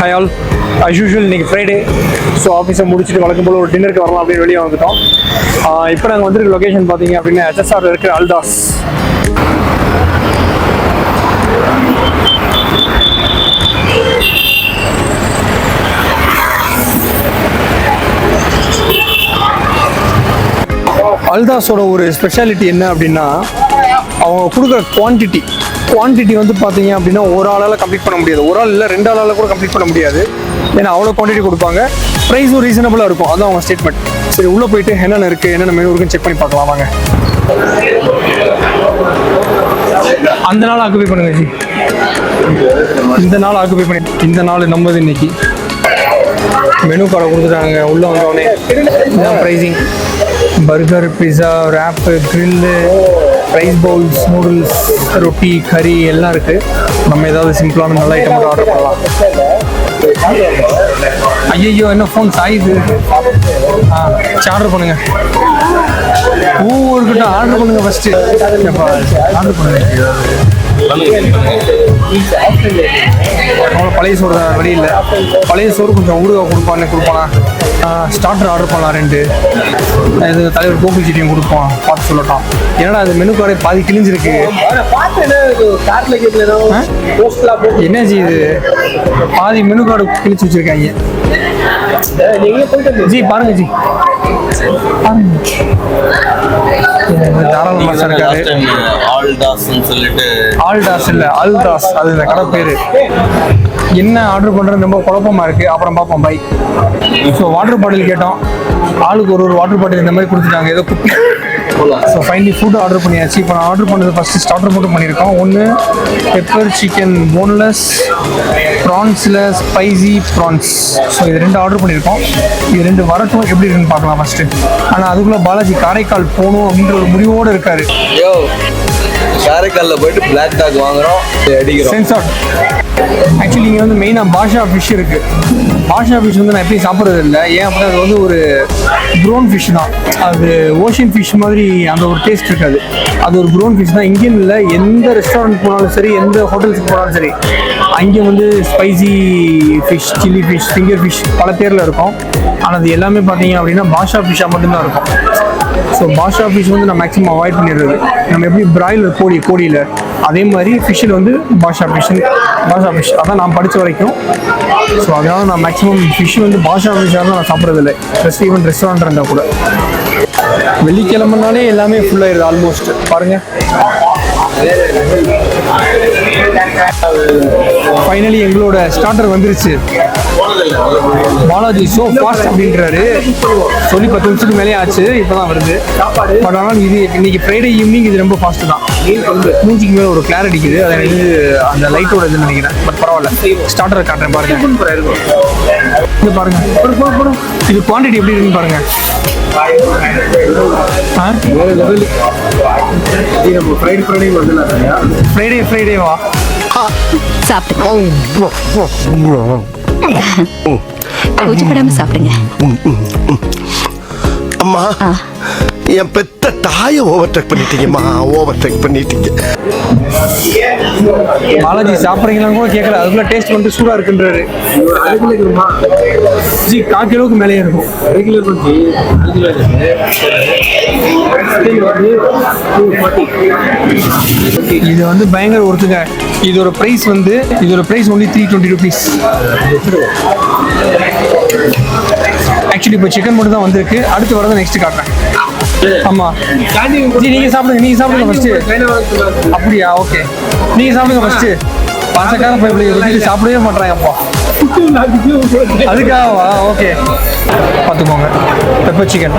Hi all as usual இன்றைக்கி Friday so ஆஃபீஸை முடிச்சுட்டு வழக்கம் போல் ஒரு டின்னருக்கு வரலாம் அப்படின்னு வெளியே வந்துட்டோம். இப்போ நாங்கள் வந்துருக்க லொகேஷன் பார்த்தீங்க அப்படின்னா எஸ்எஸ்ஆர் இருக்கிற அல்டாஸ் அல்தாஸோட ஒரு ஸ்பெஷாலிட்டி என்ன அப்படின்னா அவங்க கொடுக்குற குவான்டிட்டி குவான்டிட்டி வந்து பார்த்தீங்க அப்படின்னா ஒரு ஆளால் கம்ப்ளீட் பண்ண முடியாது. ஒரு ஆள் இல்லை ரெண்டு ஆளால் கூட கம்ப்ளீட் பண்ண முடியாது. ஏன்னா அவ்வளோ குவான்டிட்டி கொடுப்பாங்க. ப்ரைஸும் ரீசனபிளாக இருக்கும். அதான் அவங்க ஸ்டேட்மெண்ட் சரி உள்ளே போயிட்டு என்னென்ன இருக்குது என்னென்ன மெனு இருக்குன்னு செக் பண்ணி பார்க்கலாம். வாங்க. அந்த நாள் ஆக்குபை பண்ணுங்க ஜி. இந்த நாள் ஆக்குபை பண்ணி இந்த நாள் நம்மது இன்னைக்கு. மெனு கார்டை கொடுத்துட்டாங்க. உள்ளே வந்தோடனே pricing burger pizza wrap grill rice bowls noodles ரொட்டி கறி எல்லாம் இருக்குது நம்ம ஏதாவது சிம்பிளான நல்ல ஐட்டம் மட்டும் ஆர்டர் பண்ணலாம். ஐயோ என்ன ஃபோன் சாயுது? ஆ ஆர்டர் பண்ணுங்க. ஓ இருக்கட்டும் ஆர்டர் பண்ணுங்க ஃபஸ்ட்டு ஆர்டர் பண்ணுங்க. பழைய சோறு தான் வழி இல்லை பழைய சோறு கொஞ்சம் ஊடுகா கொடுப்பான்னு கொடுப்பானா? ஸ்டார்டர் ஆர்டர் பண்ணலாம் ரெண்டு. இது தலைவர் கோபி சட்னியும் கொடுப்போம் பார்த்து சொல்லட்டும். ஏன்னா அது மெனு கார்டே பாதி கிழிஞ்சிருக்கு. ஆ? என்ன ஜி இது? பாதி மெனு கார்டு கிழிச்சு வச்சிருக்காங்க. ஜி பாருங்க ஜி. தாராள மாசம் இருக்காரு ஆல்டாஸ்ன்னு சொல்லிட்டு ஆல்டாஸ் இல்ல அது இந்த கடை பேரு என்ன ஆர்டர் பண்றது ரொம்ப குழப்பமா இருக்கு. அப்புறம் பார்ப்போம் பை ஸோ வாட்டர் பாட்டில் கேட்டோம். ஆளுக்கு ஒரு ஒரு வாட்டர் பாட்டில் இந்த மாதிரி கொடுத்துட்டாங்க. ஏதோ ஸோ ஃபைனலி ஃபுட் ஆர்டர் பண்ணியாச்சு. இப்போ நான் ஆர்டர் பண்ணது ஃபஸ்ட்டு ஸ்டார்டர் மட்டும் பண்ணியிருக்கோம். ஒன்று பெப்பர் சிக்கன் போன்லெஸ் ப்ரான்ஸில் ஸ்பைசி ப்ரான்ஸ் ஸோ இது ரெண்டு ஆர்டர் பண்ணியிருக்கோம். இது ரெண்டு வரட்டும் எப்படி இருக்குன்னு பார்க்கலாம் ஃபஸ்ட்டு ஆனால் அதுக்குள்ளே பாலாஜி காரைக்கால் போகணும் அப்படின்ற ஒரு முடிவோடு இருக்காரு. காரைக்காலில் போயிட்டு பிளாக் டாக் வாங்குறோம். அடிக்கிறோம். ஆக்சுவலி இங்கே வந்து மெயினாக பாஷா ஃபிஷ் இருக்குது பாஷா ஃபிஷ் வந்து நான் எப்பயும் சாப்பிட்றது இல்லை ஏன் அப்படின்னா அது வந்து ஒரு ப்ரோன் ஃபிஷ் தான். அது ஓஷன் ஃபிஷ் மாதிரி அந்த ஒரு டேஸ்ட் இருக்காது. அது ஒரு ப்ரோன் ஃபிஷ் தான். இங்கேயும் இல்லை எந்த ரெஸ்டாரண்ட் போனாலும் சரி எந்த ஹோட்டல்ஸுக்கு போனாலும் சரி அங்கே வந்து spicy fish chilli fish finger fish பல பேரில் இருக்கும். ஆனால் அது எல்லாமே பார்த்தீங்க அப்படின்னா பாஷா ஃபிஷ்ஷாக மட்டும்தான் இருக்கும். ஸோ பாஷா ஃபிஷ் வந்து நான் மேக்ஸிமம் அவாய்ட் பண்ணிடுறது. நம்ம எப்படி பிராய்லர் கோழி கோழியில் அதே மாதிரி ஃபிஷ்ஷில் வந்து பாஷா ஃபிஷ் பாஷா ஃபிஷ் அதான் நான் படித்த வரைக்கும். ஸோ அதனால் நான் மேக்ஸிமம் ஃபிஷ் வந்து பாஷா ஃபிஷ்ஷாக தான் நான் சாப்பிட்றதில்லை. ப்ளஸ் ஈவன் ரெஸ்டாரண்ட் இருந்தால் கூட. வெள்ளிக்கிழமைனாலே எல்லாமே ஃபுல்லாகிடுது ஆல்மோஸ்ட் பாருங்கள் ஃபைனலி எங்களோட ஸ்டார்டர் வந்துருச்சு. பாலாஜி ஸோ ஃபாஸ்ட் அப்படின்றாரு. சொல்லி பத்து நிமிஷத்துக்கு மேலே ஆச்சு இப்போ தான் வருது. பட் ஆனால் இது இன்னைக்கு ஃப்ரைடே ஈவினிங் இது ரொம்ப ஃபாஸ்ட் தான். மூஞ்சிக்கு மேலே ஒரு கிளார் அடிக்குது. அது வந்து அந்த லைட்டோட இதுன்னு நினைக்கிறேன். பட் பரவாயில்ல. ஸ்டார்டர் காட்டுறேன் பாருங்க. இது பாருங்க. இது குவான்டிட்டி எப்படி இருக்குன்னு பாருங்க. ஃப்ரைடே ஃப்ரைடேவா சாப்பிடுங்க கூச்சப்படாம சாப்பிடுங்க. அம்மா. என் பெத்த தாயை ஓவர்டேக் பண்ணிட்டீங்கம்மா ஓவர்டேக் பண்ணிட்டீங்க. பாலாஜி சாப்பிட்றீங்களான்னு கூட கேட்கல அதுக்குள்ள டேஸ்ட் வந்து சூடா இருக்குன்றாரு. ஜி கா கிலோவுக்கு மேலேயே இருக்கும். ரெகுலர் இது வந்து பயங்கர ஒருத்துங்க இதோட பிரைஸ் வந்து இதோட price only three twenty rupees actually இப்போ சிக்கன் மட்டும் தான் வந்திருக்கு. அடுத்து வரதை நெக்ஸ்ட் காட்டுறேன். ஆமா. ஜி நீங்க சாப்பிடுங்க நீங்க சாப்பிடுங்க ஃபர்ஸ்ட் அப்படியா? ஓகே நீங்க சாப்பிடுங்க ஃபர்ஸ்ட் பாசக்கார பைப்பிள் சாப்பிடவே மாட்டாங்க அப்பா அதுக்காகவா? ஓகே பார்த்துக்கோங்க. பெப்பர் சிக்கன்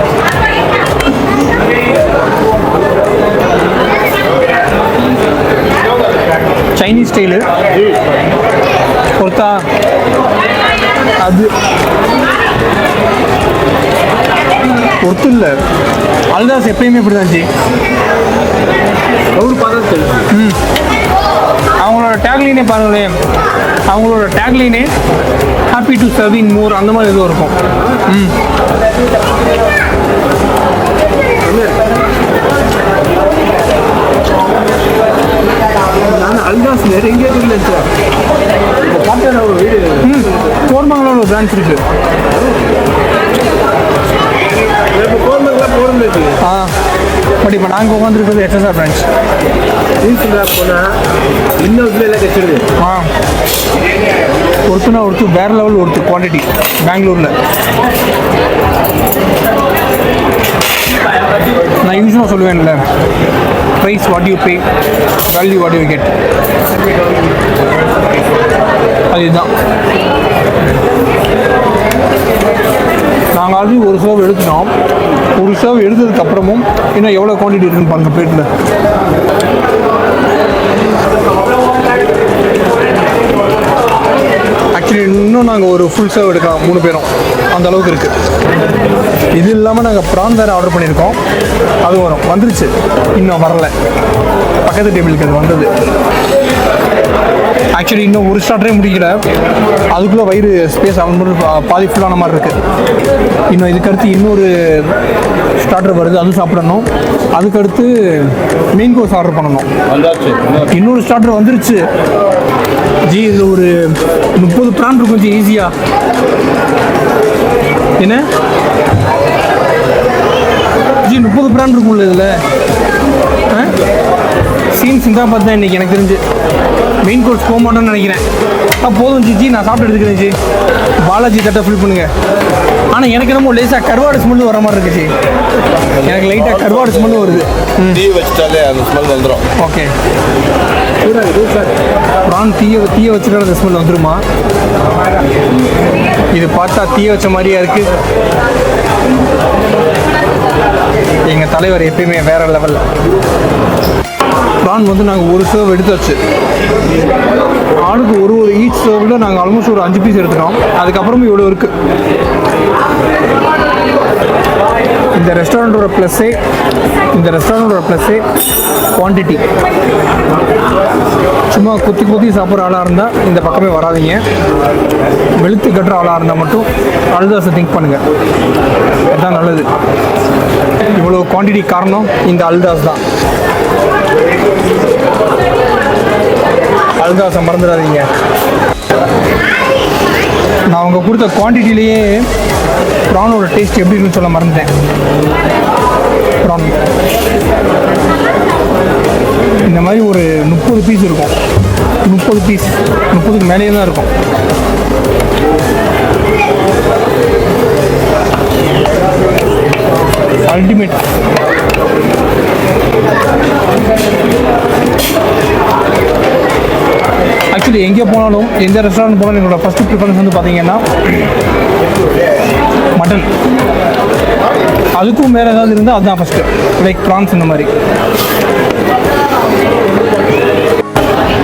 சைனீஸ் ஸ்டைலு பொறுத்தா அது ஒர்த்து இல்லை. அல்தாஸ் எப்பயுமே இப்படி தான் ஜி ம். அவங்களோட டேக்லீனே பாருங்களேன் அவங்களோட டேக்லீனே ஹாப்பி டு சர்விங் மோர் அந்த மாதிரி எதுவும் இருக்கும். ம். நான் அல்தாஸ் நிறைய எங்கேயும் இல்லை சார் ஒரு வீடு. ம். கோர்மங்களோட ஒரு பிரான்ச் இருக்குது ஆ பட் இப்போ நாங்கள் உட்காந்துருக்கிறது எஸ்எஸ்ஆர் பிரான்ச் ஆ ஒருத்தனா ஒருத்தர் வேற லெவல் ஒருத்தர் குவான்டிட்டி பெங்களூரில் நான் யூஸ்வலாக சொல்லுவேன்ல. Price what you pay value what you get அதுதான். நாங்கள் ஆல்ரெடி ஒரு சர்வ் எடுத்துட்டோம். ஒரு சர்வ் எடுத்ததுக்கு அப்புறமும் இன்னும் எவ்வளோ குவான்டிட்டி இருக்குன்னு பாருங்க பிளேட்டில் ஆக்சுவலி இன்னும் நாங்கள் ஒரு ஃபுல் சர்வ் எடுக்கலாம் மூணு பேரும். அந்த அளவுக்கு இருக்குது இது இல்லாமல் நாங்கள் ப்ரான் வேறு ஆர்டர் பண்ணியிருக்கோம். அது வரும். வந்துருச்சு. இன்னும் வரல. பக்கத்து டேபிளுக்கு அது வந்தது. ஆக்சுவலி இன்னும் ஒரு ஸ்டார்டரே முடிக்கல. அதுக்குள்ளே வயிறு ஸ்பேஸ் ஆகும்போது பாதி ஃபுல்லான மாதிரி இருக்குது இன்னும் இதுக்கடுத்து இன்னொரு ஸ்டார்டர் வருது அது சாப்பிடணும். அதுக்கடுத்து மெயின் கோர்ஸ் ஆர்டர் பண்ணணும். இன்னொரு ஸ்டார்டர் வந்துருச்சு. ஜி இதில் ஒரு முப்பது பிரான் இருக்கும் ஜி ஈஸியாக என்ன? ஜி முப்பது பிரான் இருக்கும்ல இதில். சீன்ஸ் இருந்தால் பார்த்தா இன்னைக்கு எனக்கு தெரிஞ்சு. மெயின் கோர்ஸ் போக மாட்டோம்னு நினைக்கிறேன். ஆ போதும் ஜி ஜி நான் சாப்பிட்டு எடுத்துக்கிறேன் ஜி. பாலாஜி தட்டை ஃபில் பண்ணுங்க. ஆனால் எனக்கு என்னமோ லேசாக கருவாடு ஸ்மெல் வர மாதிரி இருக்கு ஜி. எனக்கு லைட்டாக கருவாடு ஸ்மெல் வருது. டீ வச்சிட்டாலே அந்த ஸ்மெல் வந்துடும் ஓகே ப்ரான் தீய தீய வச்சுட்டு அந்த ஸ்மெல் வந்துருமா? இது பார்த்தா தீய வச்ச மாதிரியா இருக்கு. எங்க தலைவர் எப்பயுமே வேற லெவல் ப்ரான் வந்து நாங்கள் ஒரு சர்வ் எடுத்தாச்சு. ஆளுக்கு ஒரு ஒரு ஈச் சர்வில் நாங்கள் ஆல்மோஸ்ட் ஒரு அஞ்சு பீஸ் எடுத்துட்டோம். அதுக்கப்புறமும் இவ்வளோ இருக்குது இந்த ரெஸ்டாரண்ட்டோட ப்ளஸ்ஸே இந்த ரெஸ்டாரண்ட்டோட ப்ளஸ்ஸே குவான்டிட்டி சும்மா குத்தி குத்தி சாப்பிட்ற ஆளாக இருந்தால் இந்த பக்கமே வராதீங்க. வெளுத்து கட்டுற ஆளாக இருந்தால் மட்டும் அல்தாஸை திங்க் பண்ணுங்கள் அதுதான் நல்லது. இவ்வளோ குவான்டிட்டி காரணம் இந்த அல்தாஸ் தான். அல்காசம் மறந்துடாதீங்க. நான் அவங்க கொடுத்த குவான்டிட்டிலேயே ப்ரானோட டேஸ்ட் எப்படி இருக்குன்னு சொல்ல மறந்துட்டேன். ப்ரான். இந்த மாதிரி ஒரு முப்பது பீஸ் இருக்கும். முப்பது பீஸ் முப்பதுக்கு மேலேயே தான் இருக்கும். அல்டிமேட் ஆக்சுவலி எங்கே போனாலும் எந்த ரெஸ்டாரண்ட் போனாலும் என்னோட ஃபஸ்ட்டு ப்ரிஃபரன்ஸ் வந்து பார்த்தீங்கன்னா மட்டன் அதுக்கும் வேறு ஏதாவது இருந்தால் அதுதான் ஃபஸ்ட்டு லைக் ப்ரான்ஸ் இந்த மாதிரி.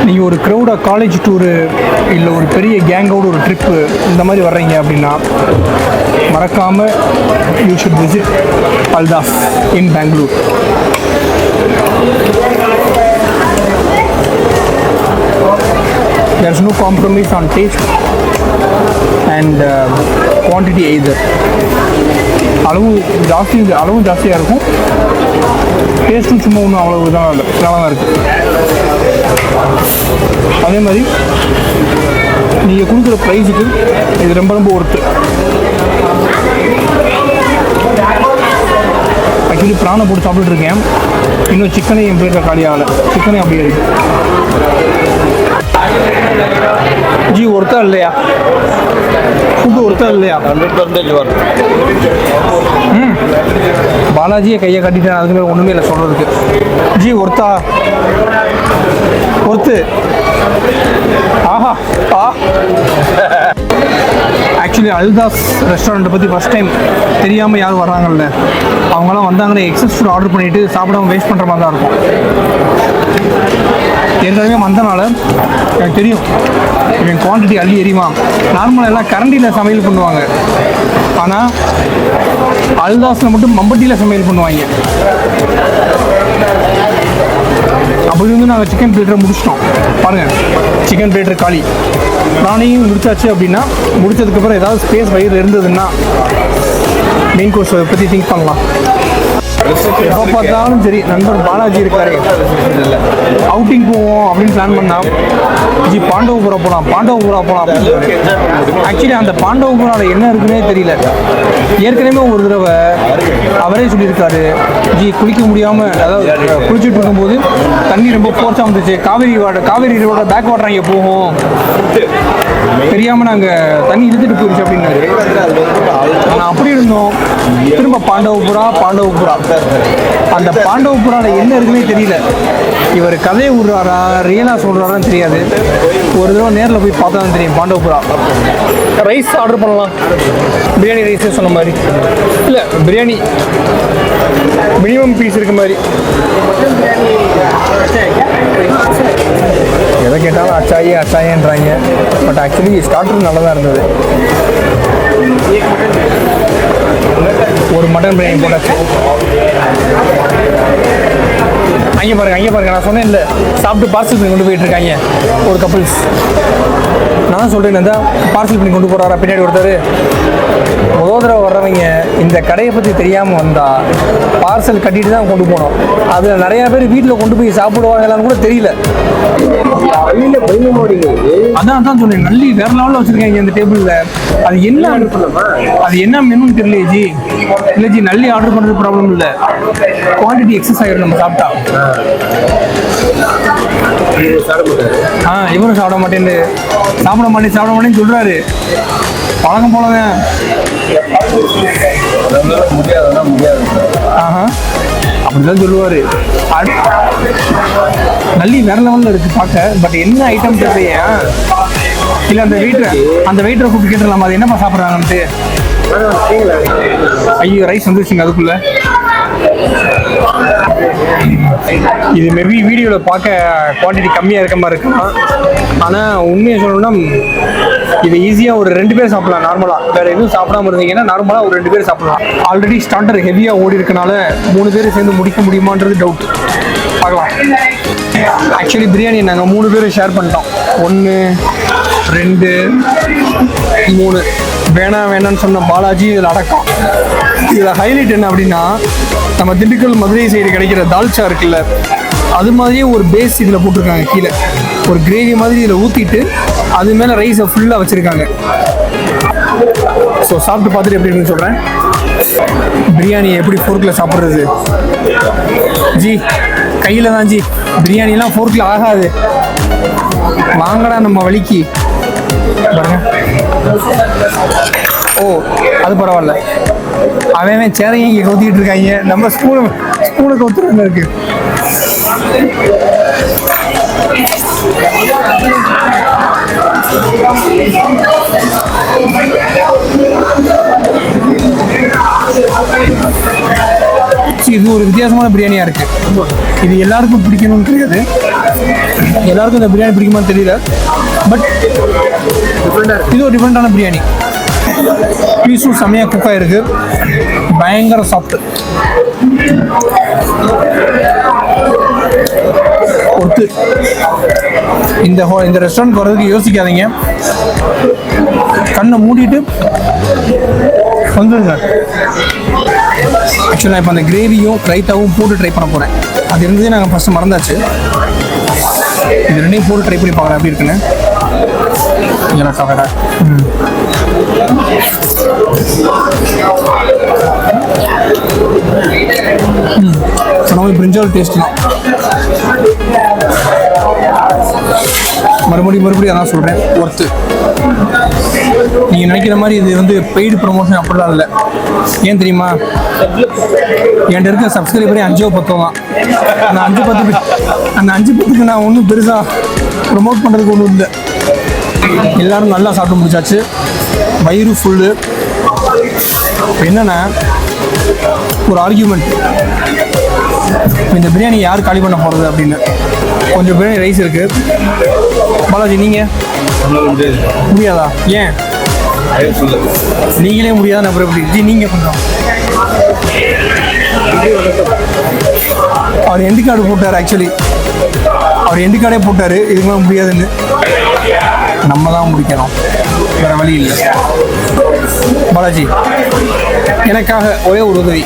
நீங்கள் ஒரு க்ரௌடாக காலேஜ் டூரு இல்லை ஒரு பெரிய கேங்கோட ஒரு ட்ரிப்பு இந்த மாதிரி வர்றீங்க அப்படின்னா மறக்காமல் you should visit அல்தாஸ் in Bangalore there's no compromise on taste and quantity uh, quantity அளவு ஜாஸ்தி அளவும் ஜாஸ்தியாக இருக்கும். டேஸ்ட்டும் சும்மா ஒன்றும் அவ்வளவு தான் இல்லை. நல்லா தான் இருக்குது அதே மாதிரி நீங்கள் கொடுக்குற ப்ரைஸுக்கு இது ரொம்ப ரொம்ப ஒர்த்து ஆக்சுவலி பிரானை போட்டு சாப்பிட்டுருக்கேன் இருக்கேன். இன்னும் சிக்கனே என் பேரில் காலி ஆகலை. சிக்கனே அப்படியே இருக்குது ஜி ஒருத்தா இல்லையா ஃபுட்டு ஒருத்தா இல்லையா ஹண்ட்ரட் பர்சன்டேஜ் வரும் பாலாஜியை கையை கட்டிட்டேன் அதுக்கு மேலே ஒன்றுமே இல்லை சொல்கிறதுக்கு ஜி ஒருத்தா ஒருத்து ஆஹா ஆ ஆக்சுவலி அல்தாஸ் ரெஸ்டாரண்ட்டை பற்றி ஃபஸ்ட் டைம் தெரியாமல் யாரும் வர்றாங்கல்ல அவங்களாம் வந்தாங்கன்னா எக்ஸஸ் ஃபுட் ஆர்டர் பண்ணிவிட்டு சாப்பிடாம வேஸ்ட் பண்ணுற மாதிரி தான் இருக்கும். ஏற்கனவே வந்தனால எனக்கு தெரியும் இவன் குவான்டிட்டி அள்ளி எரியுமா நார்மலாக எல்லாம் கரண்டியில் சமையல் பண்ணுவாங்க. ஆனால் அல்தாஸில் மட்டும் மம்பட்டியில் சமையல் பண்ணுவாங்க. அப்படி வந்து நாங்கள் சிக்கன் பிளேட்டரை முடிச்சிட்டோம். பாருங்கள் சிக்கன் பிளேட்டர் காலி. நானையும் முடிச்சாச்சு அப்படின்னா முடிச்சதுக்கப்புறம் ஏதாவது ஸ்பேஸ் வயிறு இருந்ததுன்னா மெயின் கோர்ஸ் பற்றி திங்க் பண்ணலாம். எப்போ பார்த்தாலும் சரி நண்பர் பாலாஜி இருக்காரு. அவுட்டிங் போவோம் அப்படின்னு பிளான் பண்ணா ஜி பாண்டவபுரா போகலாம் பாண்டவபுரா போகலாம் ஆக்சுவலி அந்த பாண்டவபுராவில் என்ன இருக்குன்னே தெரியல. ஏற்கனவே ஒரு தடவை அவரே சொல்லியிருக்காரு. ஜி குளிக்க முடியாமல் அதாவது குளிச்சுட்டு இருக்கும்போது தண்ணி ரொம்ப ஃபோர்ஸாக வந்துச்சு. காவேரி வாட்டர் காவேரி ரோட பேக் வாட்டர் அங்கே போகும். தெரியாமல் நாங்கள் தண்ணி இழுத்துட்டு போயிடுச்சு அப்படின்னாரு. ஆனால் அப்படி இருந்தோம். திரும்ப பாண்டவபுரா பாண்டவபுரா. அந்த பாண்டவபுராவில் என்ன இருக்குன்னே தெரியல. இவர் கதையை விடுறாரா ரியலாக சொல்கிறாரான்னு தெரியாது. ஒரு தடவை நேரில் போய் பார்த்தா தான் தெரியும் பாண்டவபுரா. ரைஸ் ஆர்டர் பண்ணலாம். பிரியாணி ரைஸே சொன்ன மாதிரி. இல்லை பிரியாணி. மினிமம் பீஸ் இருக்க மாதிரி. எதை கேட்டாலும் அச்சாயே அச்சாயேன்றாங்க. பட் ஆக்சுவலி ஸ்டார்டர் நல்லா தான் இருந்தது. ஒரு மட்டன் பிரியாணி போட்டாச்சு. அங்கே பாருங்க அங்கே பாருங்க. நான் சொன்னேன் இல்லை சாப்பிட்டு பார்சல் பண்ணி கொண்டு போயிட்டு இருக்காங்க. ஒரு கப்புள்ஸ் நான் சொல்கிறேன் தான் பார்சல் பண்ணி கொண்டு போகிறாரா பின்னாடி ஒருத்தர். முதல் தடவை வர்றவங்க இந்த கடையை பற்றி தெரியாமல் வந்தால் பார்சல் கட்டிட்டு தான் கொண்டு போனோம் அதில் நிறையா பேர் வீட்டில் கொண்டு போய் சாப்பிடுவாங்களான்னு கூட தெரியல. அதான் அதான் சொன்னேன். நல்லி வேற லெவலில் வச்சிருக்காங்க இந்த டேபிள்ல அது என்ன அது என்ன மெனுன்னு தெரியல ஜி. இல்லை ஜி நல்லி ஆர்டர் பண்ணுறது ப்ராப்ளம் இல்லை. குவான்டிட்டி எக்ஸஸ் ஆகிடும் நம்ம சாப்பிட்டா. ஆ இவரும் சாப்பிட மாட்டேன்னு சாப்பிட மாட்டேன் சாப்பிட மாட்டேன்னு சொல்றாரு. பழக்கம் போலங்க. ஆஹா அப்படிதான் சொல்லுவாரு. நல்லி வேற லெவலில் இருக்கு பார்க்க பட் என்ன ஐட்டம் தெரியலையா இல்லை அந்த வெயிட்டர் அந்த வெயிட்டரை கூப்பிட்டு கேட்டுடலாமா? அது என்னப்பா சாப்பிட்றாங்கன்ட்டு? ஐயோ ரைஸ் வந்துருச்சுங்க அதுக்குள்ள. இது மேபி வீடியோவில் பார்க்க குவான்டிட்டி கம்மியாக இருக்க மாதிரி இருக்கலாம் ஆனால் உண்மையை சொல்லணும்னா இது ஈஸியாக ஒரு ரெண்டு பேர் சாப்பிடலாம் நார்மலாக வேறு எதுவும் சாப்பிடாம இருந்தீங்கன்னா நார்மலாக ஒரு ரெண்டு பேர் சாப்பிடலாம். ஆல்ரெடி ஸ்டார்டர் ஹெவியாக ஓடி இருக்கனால மூணு பேர் சேர்ந்து முடிக்க முடியுமான்றது டவுட் பார்க்கலாம். ஆக்சுவலி பிரியாணி நாங்கள் மூணு பேர் ஷேர் பண்ணிட்டோம். ஒன்று ரெண்டு மூணு. வேணாம் வேணாம்னு சொன்ன பாலாஜி இதில் அடக்கம். இதில் ஹைலைட் என்ன அப்படின்னா நம்ம திண்டுக்கல் மதுரை சைடு கிடைக்கிற தால்ச்சா இருக்குல்ல அது மாதிரியே ஒரு பேஸ் இதில் போட்டிருக்காங்க கீழே. ஒரு கிரேவி மாதிரி இதில் ஊற்றிட்டு அது மேலே ரைஸை ஃபுல்லாக வச்சுருக்காங்க. ஸோ சாப்பிட்டு பார்த்துட்டு எப்படி இருக்குன்னு சொல்கிறேன் பிரியாணி எப்படி ஃபோர்க்கில் சாப்பிட்றது? ஜி கையில் தான் ஜி. பிரியாணிலாம் ஃபோர்க்கில் ஆகாது. வாங்கடா நம்ம வலிக்கு பாருங்க. ஓ அது பரவாயில்ல. அவன் சேரையும் இங்கே கவுத்திக்கிட்டு இருக்காங்க. நம்ம ஸ்பூனு ஸ்பூனை கவுத்துறாங்க இருக்கு. இது ஒரு வித்தியாசமான பிரியாணியா இருக்கு. இது எல்லாருக்கும் பிடிக்கணும்னு தெரியாது எல்லாருக்கும் இந்த பிரியாணி பிடிக்குமான்னு தெரியல. பட் இது ஒரு டிஃப்ரெண்டான பிரியாணி. பீஸும் செம்மையாக குக் ஆயிருக்கு. பயங்கர சாஃப்ட் ஒத்து. இந்த ஹோ இந்த ரெஸ்டாரண்ட் வர்றதுக்கு யோசிக்காதீங்க. கண்ணை மூடிட்டு வந்துடுங்க ஆக்சுவலாக இப்போ அந்த கிரேவியும் ரைத்தாவும் போட்டு ட்ரை பண்ண போகிறேன் அது இருந்ததே நாங்கள் ஃபஸ்ட்டு மறந்தாச்சு. இது ரெண்டையும் போட்டு ட்ரை பண்ணி பார்க்கலாம் எப்படி இருக்குன்னு. எனக்கா வேற ம். சொன்ன பிரிஞ்சால் டேஸ்ட் தான். மறுபடியும் மறுபடியும் அதான் சொல்கிறேன் ஒர்த்து நீங்கள் நினைக்கிற மாதிரி இது வந்து பெய்டு ப்ரொமோஷன் அப்படிலாம் இல்லை. ஏன் தெரியுமா? என்கிட்ட இருக்க சப்ஸ்கிரைபரே அஞ்சோ பத்தோ தான் அந்த அஞ்சு பத்துக்கு அந்த அஞ்சு பத்துக்கு நான் ஒன்றும் பெருசாக ப்ரொமோட் பண்ணுறதுக்கு ஒன்றும் இல்லை. எல்லோரும் நல்லா சாப்பிட்டு முடிச்சாச்சு. வயிறு ஃபுல்லு என்னென்னா ஒரு ஆர்கியூமெண்ட் இந்த பிரியாணி யார் காலி பண்ண போகிறது அப்படின்னு. கொஞ்சம் பிரியாணி ரைஸ் இருக்கு. பாலாஜி நீங்கள் முடியாதா? ஏன்? நீங்களே முடியாத? நபர் எப்படி? ஜி நீங்கள் கொஞ்சம். அவர் எண்டு கார்டு போட்டார் ஆக்சுவலி அவர் எண்டு கார்டே போட்டார். இதுக்கு மேலே முடியாதுன்னு. நம்ம தான் முடிக்கணும். வேற வழி இல்லை. பாலாஜி எனக்காக ஒரே ஒரு உதவி.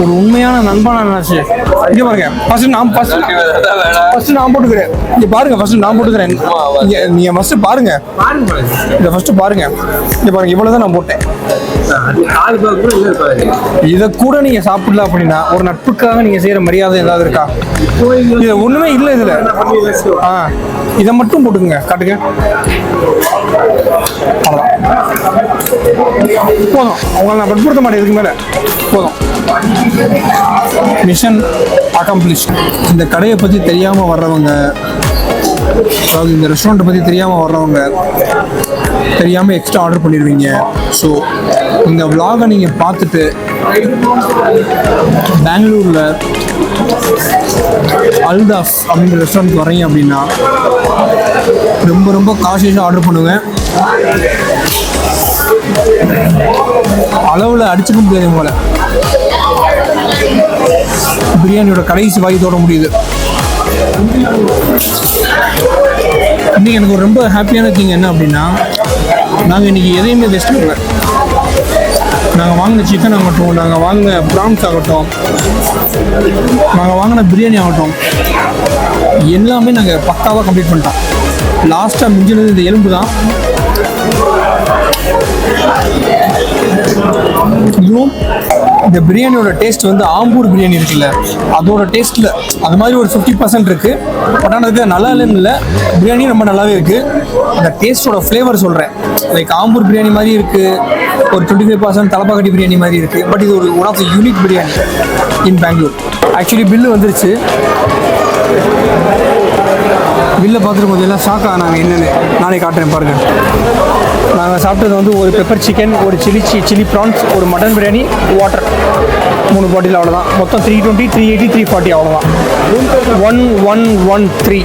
ஒரு உண்மையான நண்பனா நினைச்சு இங்க பாருங்க. ஃபர்ஸ்ட் நான் ஃபர்ஸ்ட் ஃபர்ஸ்ட் நான் போட்டுக்கிறேன். இங்க பாருங்க ஃபர்ஸ்ட் நான் போட்டுக்கிறேன். இங்க நீங்க ஃபர்ஸ்ட் பாருங்க. இத ஃபர்ஸ்ட் பாருங்க. இங்க பாருங்க இவ்வளவுதான் நான் போட்டேன். இத கூட நீங்க சாப்பிடல அப்படின்னா ஒரு நட்புக்காக நீங்க செய்யற மரியாதை ஏதாவது இருக்கா? இது ஒண்ணுமே இல்ல இதுல. ஆ இதை மட்டும் போட்டுக்கங்க காட்டுங்க. அவ்வளவுதான். போதும். அவங்கள நான் வற்புறுத்த மாட்டேன் இதுக்கு மேலே. போதும். மிஷன் அக்கம்ப்ளிஷ் இந்த கடையை பற்றி தெரியாமல் வர்றவங்க அதாவது இந்த ரெஸ்டாரண்ட்டை பற்றி தெரியாமல் வர்றவங்க தெரியாமல் எக்ஸ்ட்ரா ஆர்டர் பண்ணிடுவீங்க. ஸோ இந்த விலாகை நீங்கள் பார்த்துட்டு பெங்களூரில் அல்தாஸ் அப்படின்ற ரெஸ்டாரண்ட் வரீங்க அப்படின்னா ரொம்ப ரொம்ப காஷியஸாக ஆர்டர் பண்ணுவேன் அளவில் அடிச்சுக்க முடியாது போல பிரியாணியோட கடைசி வாய் தோட முடியுது. இன்னைக்கு எனக்கு ஒரு ரொம்ப ஹாப்பியான திங் என்ன அப்படின்னா நாங்கள் இன்னைக்கு எதையுமே வேஸ்ட் பண்ணல. நாங்கள் வாங்கின சிக்கன் ஆகட்டும் நாங்கள் வாங்கின ப்ரான்ஸ் ஆகட்டும் நாங்கள் வாங்கின பிரியாணி ஆகட்டும் எல்லாமே நாங்கள் பக்காவாக கம்ப்ளீட் பண்ணிட்டோம். லாஸ்ட்டாக மிஞ்சினது இந்த எலும்பு தான் இதுவும் இந்த பிரியாணியோட டேஸ்ட் வந்து ஆம்பூர் பிரியாணி இருக்குல்ல அதோட டேஸ்ட்டில் அது மாதிரி ஒரு ஃபிஃப்டி பர்சன்ட் இருக்கு. பட் ஆனால் அதுக்கு நல்லா இல்லைன்னு இல்லை பிரியாணி ரொம்ப நல்லாவே இருக்கு. அந்த டேஸ்டோட ஃப்ளேவர் சொல்கிறேன் லைக் ஆம்பூர் பிரியாணி மாதிரி இருக்கு ஒரு twenty five percent Thalappakatti biryani மாதிரி இருக்கு. பட் இது ஒரு one of the unique biryani in Bangalore actually bill வந்துருச்சு. பில்லை பார்த்துட்டு போது எல்லாம் ஷாக் ஆனாங்க என்னென்னு. நானே காட்டுறேன் பாருங்க. நாங்கள் சாப்பிட்டது வந்து ஒரு பெப்பர் சிக்கன் ஒரு சில்லி சி சில்லி ப்ரான்ஸ் ஒரு மட்டன் பிரியாணி வாட்டர் மூணு பாட்டில் அவ்வளோதான் மொத்தம் three twenty three eighty three forty அவ்வளோதான் ஒன் ஒன் ஒன் த்ரீ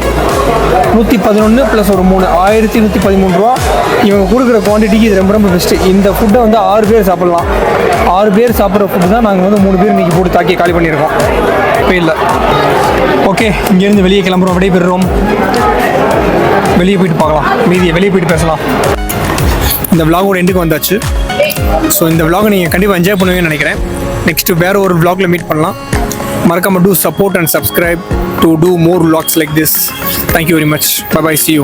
நூற்றி பதினொன்று ப்ளஸ் ஒரு மூணு. ஆயிரத்தி நூற்றி பதிமூணு ரூபா. இவங்க கொடுக்குற குவான்டிட்டிக்கு இது ரொம்ப ரொம்ப பெஸ்ட்டு இந்த ஃபுட்டை வந்து ஆறு பேர் சாப்பிட்லாம். ஆறு பேர் சாப்பிட்ற ஃபுட்டு தான் நாங்கள் வந்து மூணு பேர் இன்றைக்கி போட்டு தாக்கி காலி பண்ணியிருக்கோம். இப்போ இல்லை. ஓகே இங்கேருந்து வெளியே கிளம்புறோம். விடைபெறுறோம். வெளியே போயிட்டு பார்க்கலாம். மீதியை வெளியே போயிட்டு பேசலாம். இந்த விலாகோட எண்டுக்கு வந்தாச்சு. ஸோ இந்த விலாகை நீங்கள் கண்டிப்பாக என்ஜாய் பண்ணுவீங்கன்னு நினைக்கிறேன். நெக்ஸ்ட்டு வேறு ஒரு vlogல மீட் பண்ணலாம். மறக்காமல் to support and subscribe to do more vlogs like this thank you very much bye bye see you